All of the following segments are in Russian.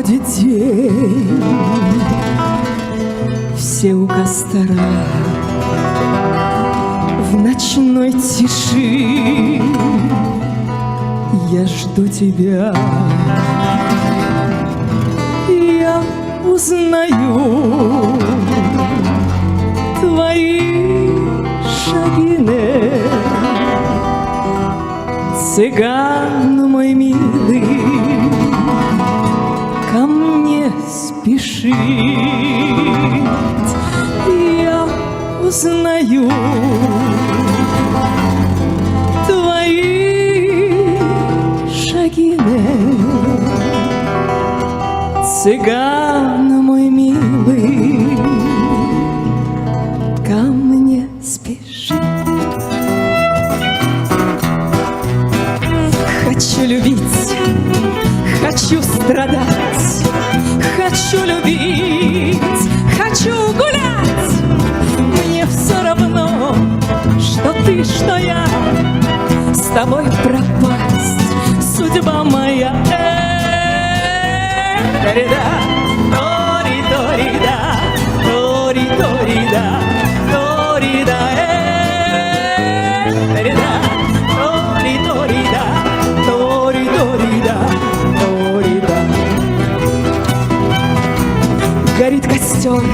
день. Все у костра В ночной тиши. Я жду тебя. Я узнаю Твои шаги Цыган спешит, я узнаю твои шаги. Цыган мой милый ко мне спешит. Хочу любить, хочу страдать, хочу любить, хочу гулять. Мне все равно, что ты, что я, с тобой пропасть, судьба моя. Рида, тори, Костер,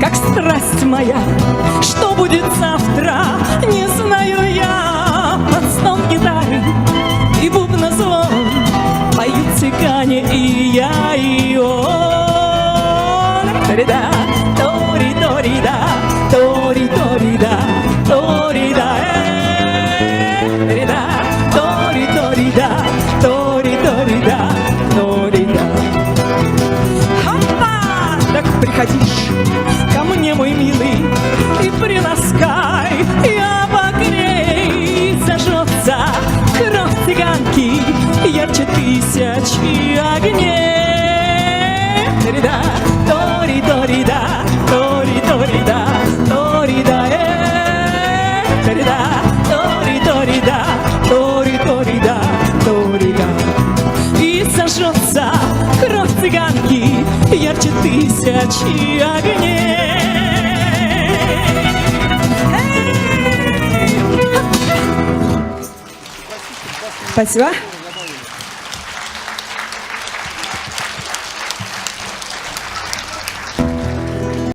как страсть моя, что будет завтра, не знаю я. Под стон гитары и бубна звон поют цыгане и я и он. Ко мне, мой милый, и приласкай, и тысячи огней. Спасибо.